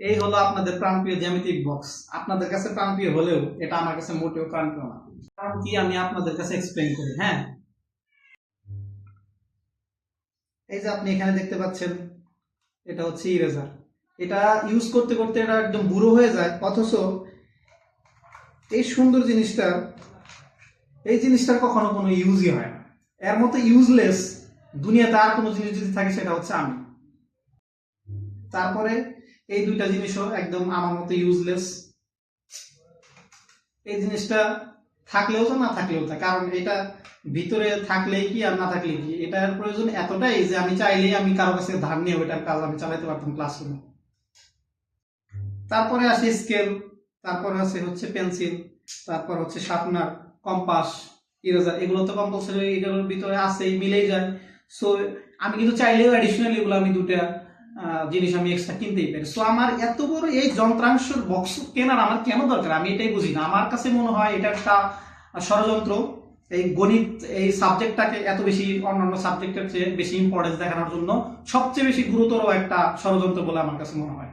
এই হলো আপনাদের প্রাণপ্রিয় জ্যামিতিক বক্স আপনাদের কাছে প্রাণপ্রিয় হলেও এটা আমার কাছে মোটেও প্রাণপ্রিয় না। কারণ কি আমি আপনাদের কাছে এক্সপ্লেন করি হ্যাঁ? এই যে আপনি এখানে দেখতে পাচ্ছেন, এটা হচ্ছে ইরেজার এটা ইউজ করতে করতে এটা একদম বুড়ো হয়ে যায়, অথচ এই সুন্দর জিনিসটা, এই জিনিসটার কখনো কোনো ইউজই হয় না। এর মতো ইউজলেস দুনিয়াতে আর কোনো জিনিস যদি থাকে, সেটা হচ্ছে আমি। তারপরে এই দুইটা জিনিসও একদম আমার মতো ইউজলেস এই জিনিসটা থাকলেও তো না থাকলেও তা, কারণ এটা ভিতরে থাকলেই কি আর না থাকলেই কি? এটার প্রয়োজন এতটাই যে আমি চাইলেই আমি কারও কাছে ধার নিয়ে ওইটার কাজ আমি চালাতে পারতাম ক্লাসরুমে তারপরে আসে স্কেল তারপরে আছে হচ্ছে পেন্সিল তারপর হচ্ছে শার্পনার কম্পাস ইরেজার এগুলো তো কম্পালসারি এগুলোর ভিতরে আছেই, মিলেই যায়। সো আমি কিন্তু চাইলেও অ্যাডিশনাল এগুলো আমি দুটা জিনিস আমি এক্সট্রা কিনতেই পারি। সো আমার এত বড় এই যন্ত্রাংশের বক্স কেনার আমার কেন দরকার? আমি এটাই বুঝি না। আমার কাছে মনে হয় এটা একটা ষড়যন্ত্র। এই গণিত, এই সাবজেক্টটাকে এত বেশি, অন্যান্য সাবজেক্টের চেয়ে বেশি ইম্পর্টেন্স দেখানোর জন্য সবচেয়ে বেশি গুরুতর একটা ষড়যন্ত্র বলে আমার কাছে মনে হয়।